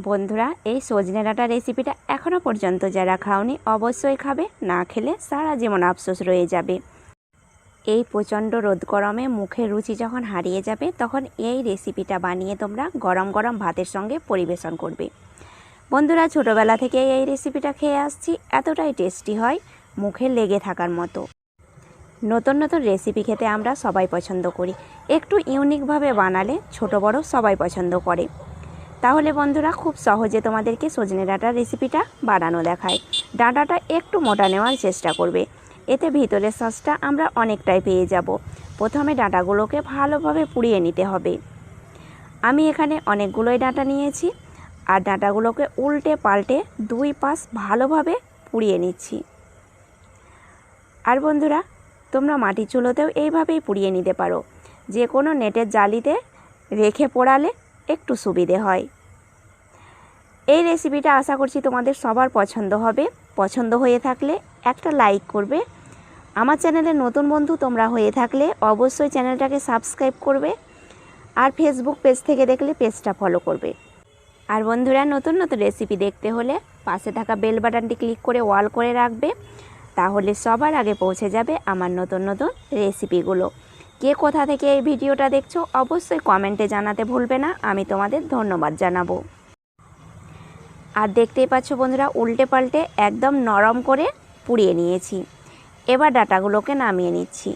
বন্ধুরা, এই সজনে ডাঁটা রেসিপিটা এখনও পর্যন্ত যারা খাওনি, অবশ্যই খাবে। না খেলে সারা জীবন আফসোস রয়ে যাবে। এই প্রচণ্ড রোদ গরমে মুখের রুচি যখন হারিয়ে যাবে, তখন এই রেসিপিটা বানিয়ে তোমরা গরম গরম ভাতের সঙ্গে পরিবেশন করবে। বন্ধুরা, ছোটোবেলা থেকে এই রেসিপিটা খেয়ে আসছি। এতটাই টেস্টি হয় মুখে লেগে থাকার মতো। নতুন নতুন রেসিপি খেতে আমরা সবাই পছন্দ করি। একটু ইউনিকভাবে বানালে ছোট বড় সবাই পছন্দ করে। তাহলে বন্ধুরা খুব সহজে তোমাদেরকে সজনে ডাঁটার রেসিপিটা বানানো দেখায়। ডাঁটাটা একটু মোটা নেওয়ার চেষ্টা করবে। এতে ভিতরের সসটা আমরা অনেকটাই পেয়ে যাব। প্রথমে ডাঁটাগুলোকে ভালোভাবে পুড়িয়ে নিতে হবে। আমি এখানে অনেকগুলোই ডাঁটা নিয়েছি আর ডাঁটাগুলোকে উল্টে পাল্টে দুই পাশ ভালোভাবে পুড়িয়ে নিচ্ছি। আর বন্ধুরা, তোমরা মাটি চুলোতেও এইভাবেই পুড়িয়ে নিতে পারো। যে কোনো নেটের জালিতে রেখে পোড়ালে একটু সুবিধে হয়। এই রেসিপিটা আশা করছি তোমাদের সবার পছন্দ হবে। পছন্দ হয়ে থাকলে একটা লাইক করবে। আমার চ্যানেলে নতুন বন্ধু তোমরা হয়ে থাকলে অবশ্যই চ্যানেলটাকে সাবস্ক্রাইব করবে আর ফেসবুক পেজ থেকে দেখলে পেজটা ফলো করবে। আর বন্ধুরা, নতুন নতুন রেসিপি দেখতে হলে পাশে থাকা বেল বাটনটি ক্লিক করে ওয়াল করে রাখবে। তাহলে সবার আগে পৌঁছে যাবে আমার নতুন নতুন রেসিপিগুলো কে কোথা থেকে এই ভিডিওটা দেখছ অবশ্যই কমেন্টে জানাতে ভুলবে না। আমি তোমাদের ধন্যবাদ জানাব। আর দেখতেই পাচ্ছ বন্ধুরা, উল্টে পাল্টে একদম নরম করে পুড়িয়ে নিয়েছি। এবার ডাটাগুলোকে নামিয়ে নিচ্ছি।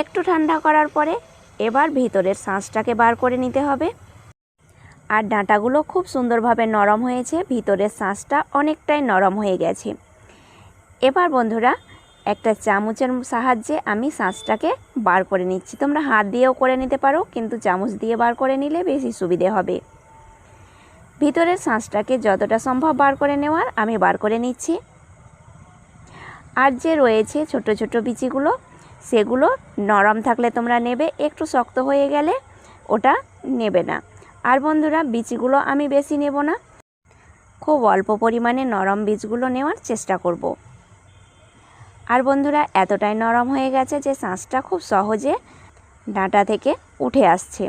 একটু ঠান্ডা করার পরে এবার ভিতরের শাঁসটাকে বার করে নিতে হবে। আর ডাঁটাগুলো খুব সুন্দরভাবে নরম হয়েছে, ভিতরের শাঁসটা অনেকটাই নরম হয়ে গেছে। এবার বন্ধুরা একটা চামচের সাহায্যে আমি শাঁসটাকে বার করে নিচ্ছি। তোমরা হাত দিয়েও করে নিতে পারো, কিন্তু চামচ দিয়ে বার করে নিলে বেশি সুবিধে হবে। ভিতরের শাঁসটাকে যতটা সম্ভব বার করে নেওয়ার আমি বার করে নিচ্ছি। আর যে রয়েছে ছোট ছোট বিচিগুলো, সেগুলো নরম থাকলে তোমরা নেবে, একটু শক্ত হয়ে গেলে ওটা নেবে না। আর বন্ধুরা, বিচিগুলো আমি বেশি নেব না। খুব অল্প পরিমাণে নরম বীজগুলো নেওয়ার চেষ্টা করব। আর বন্ধুরা, এতটাই নরম হয়ে গেছে যে শাঁসটা খুব সহজে ডাঁটা থেকে উঠে আসছে।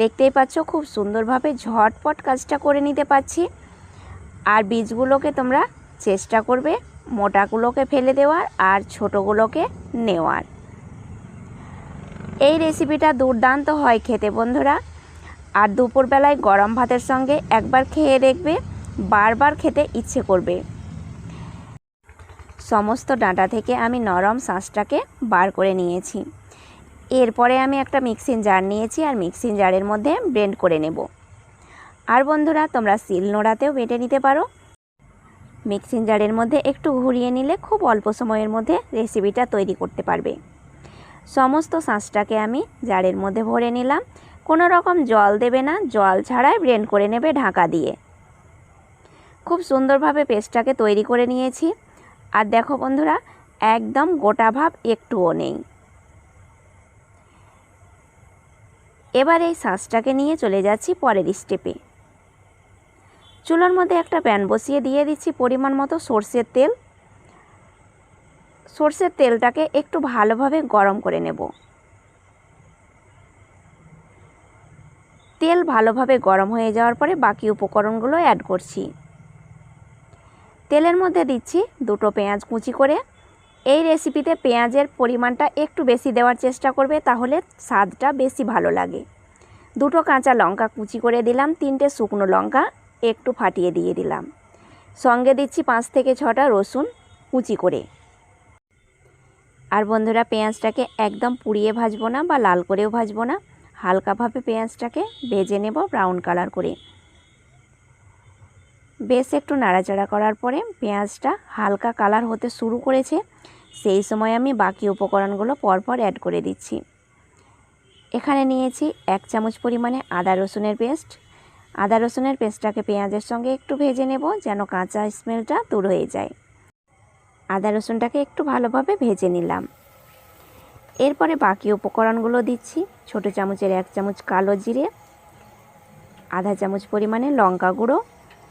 দেখতেই পাচ্ছ, খুব সুন্দরভাবে ঝটপট কাজটা করে নিতে পারছি। আর বীজগুলোকে তোমরা চেষ্টা করবে মোটাগুলোকে ফেলে দেওয়ার আর ছোটোগুলোকে নেওয়ার। এই রেসিপিটা দুর্দান্ত হয় খেতে বন্ধুরা। আর দুপুরবেলায় গরম ভাতের সঙ্গে একবার খেয়ে দেখবে, বারবার খেতে ইচ্ছে করবে। সমস্ত ডাঁটা থেকে আমি নরম শাঁসটাকে বার করে নিয়েছি। এরপরে আমি একটা মিক্সিং জার নিয়েছি আর মিক্সিং জারের মধ্যে ব্লেন্ড করে নেব। আর বন্ধুরা, তোমরা শিল নোড়াতেও বেটে নিতে পারো। মিক্সিং জারের মধ্যে একটু ঘুরিয়ে নিলে খুব অল্প সময়ের মধ্যে রেসিপিটা তৈরি করতে পারবে। সমস্ত শাঁসটাকে আমি জারের মধ্যে ভরে নিলাম। কোনো রকম জল দেবে না, জল ছাড়াই ব্লেন্ড করে নেবে ঢাকা দিয়ে। খুব সুন্দরভাবে পেস্টটাকে তৈরি করে নিয়েছি। আর দেখো বন্ধুরা, একদম গোটা ভাব একটুও নেই। এবার এই শাঁসটাকে নিয়ে চলে যাচ্ছি পরের স্টেপে চুলোর মধ্যে একটা প্যান বসিয়ে দিয়ে দিচ্ছি পরিমাণ মতো সর্ষের তেল। সর্ষের তেলটাকে একটু ভালোভাবে গরম করে নেব। তেল ভালোভাবে গরম হয়ে যাওয়ার পরে বাকি উপকরণগুলো অ্যাড করছি। তেলের মধ্যে দিচ্ছি দুটো পেঁয়াজ কুচি করে। এই রেসিপিতে পেঁয়াজের পরিমাণটা একটু বেশি দেওয়ার চেষ্টা করবে, তাহলে স্বাদটা বেশি ভালো লাগে। দুটো কাঁচা লঙ্কা কুচি করে দিলাম, তিনটে শুকনো লঙ্কা একটু ফাটিয়ে দিয়ে দিলাম। সঙ্গে দিচ্ছি পাঁচ থেকে ছটা রসুন কুচি করে। আর বন্ধুরা, পেঁয়াজটাকে একদম পুড়িয়ে ভাজবো না বা লাল করেও ভাজবো না। হালকাভাবে পেঁয়াজটাকে ভেজে নেব ব্রাউন কালার করে। বেশ একটু নাড়াচাড়া করার পরে পেঁয়াজটা হালকা কালার হতে শুরু করেছে। সেই সময় আমি বাকি উপকরণগুলো পরপর অ্যাড করে দিচ্ছি। এখানে নিয়েছি এক চামচ পরিমাণে আদা রসুনের পেস্ট। আদা রসুনের পেস্টটাকে পেঁয়াজের সঙ্গে একটু ভেজে নেব যেন কাঁচা স্মেলটা দূর হয়ে যায়। আদা রসুনটাকে একটু ভালোভাবে ভেজে নিলাম। এরপরে বাকি উপকরণগুলো দিচ্ছি, ছোটো চামচের এক চামচ কালো জিরে, আধা চামচ পরিমাণে লঙ্কা গুঁড়ো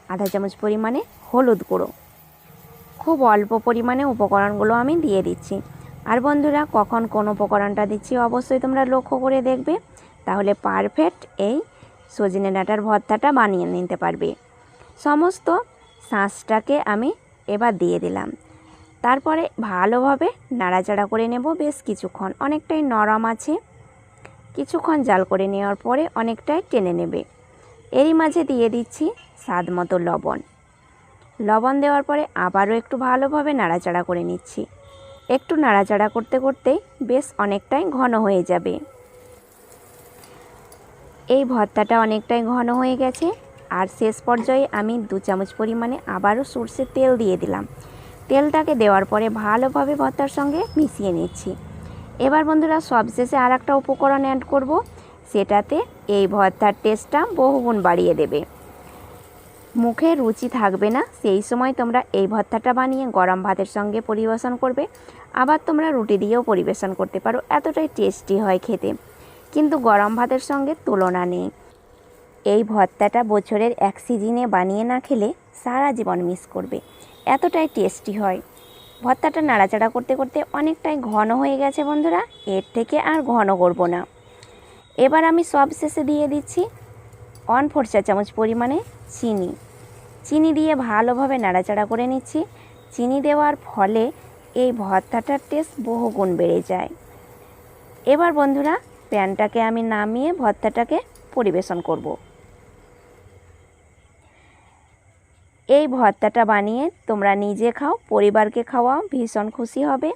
আধা চামচ পরিমাণে হলুদ গুঁড়ো। খুব অল্প পরিমাণে উপকরণগুলো আমি দিয়ে দিচ্ছি। আর বন্ধুরা, কখন কোন উপকরণটা দিচ্ছি অবশ্যই তোমরা লক্ষ্য করে দেখবে। তাহলে পারফেক্ট এই সজনে ডাঁটার ভর্তাটা বানিয়ে নিতে পারবে। সমস্ত শাঁসটাকে আমি এবার দিয়ে দিলাম। তারপরে ভালোভাবে নাড়াচাড়া করে নেব বেশ কিছুক্ষণ। অনেকটাই নরম আছে। কিছুক্ষণ জাল করে নেওয়ার পরে অনেকটাই টেনে নেবে। এরই মাঝে দিয়ে দিচ্ছি স্বাদ মতো লবণ। লবণ দেওয়ার পরে আবারও একটু ভালোভাবে নাড়াচাড়া করে নিচ্ছি। একটু নাড়াচাড়া করতে করতেই বেশ অনেকটাই ঘন হয়ে যাবে। এই ভর্তাটা অনেকটাই ঘন হয়ে গেছে আর শেষ পর্যায়ে আমি দু চামচ পরিমাণে আবারও সর্ষের তেল দিয়ে দিলাম। তেলটাকে দেওয়ার পরে ভালোভাবে ভর্তার সঙ্গে মিশিয়ে নিচ্ছি। এবার বন্ধুরা সবশেষে আর একটা উপকরণ অ্যাড করব। সেটাতে এই ভর্তার টেস্টটা বহুগুণ বাড়িয়ে দেবে। মুখে রুচি থাকবে না, সেই সময় তোমরা এই ভর্তাটা বানিয়ে গরম ভাতের সঙ্গে পরিবেশন করবে। আবার তোমরা রুটি দিয়েও পরিবেশন করতে পারো, এতটাই টেস্টি হয় খেতে। কিন্তু গরম ভাতের সঙ্গে তুলনা নেই। এই ভর্তাটা বছরের এক সিজনে বানিয়ে না খেলে সারা জীবন মিস করবে, এতটাই টেস্টি হয়। ভর্তাটা নাড়াচাড়া করতে করতে অনেকটাই ঘন হয়ে গেছে বন্ধুরা, এর থেকে আর ঘন করব না। এবার আমি সব শেষে দিয়ে দিচ্ছি। ওয়ান ফোর চামচ পরিমাণে চিনি। চিনি দিয়ে ভালোভাবে নাড়াচাড়া করে নিচ্ছি। চিনি দেওয়ার ফলে এই ভর্তাটার টেস্ট বহুগুণ বেড়ে যায়। এবার বন্ধুরা, প্যানটাকে আমি নামিয়ে ভর্তাটাকে পরিবেশন করব। এই ভর্তাটা বানিয়ে তোমরা নিজে খাও, পরিবারকে খাওয়াও, ভীষণ খুশি হবে।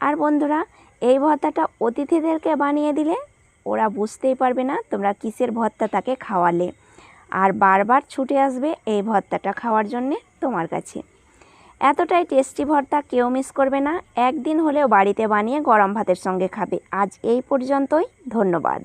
আর বন্ধুরা, এই ভর্তাটা অতিথিদেরকে বানিয়ে দিলে ওরা বুঝতেই পারবে না তোমরা কিসের ভর্তা তাকে খাওয়ালে। আর বারবার ছুটে আসবে এই ভর্তাটা খাওয়ার জন্যে তোমার কাছে। এতটাই টেস্টি ভর্তা কেউ মিস করবে না, একদিন হলেও বাড়িতে বানিয়ে গরম ভাতের সঙ্গে খাবে। আজ এই পর্যন্তই, ধন্যবাদ।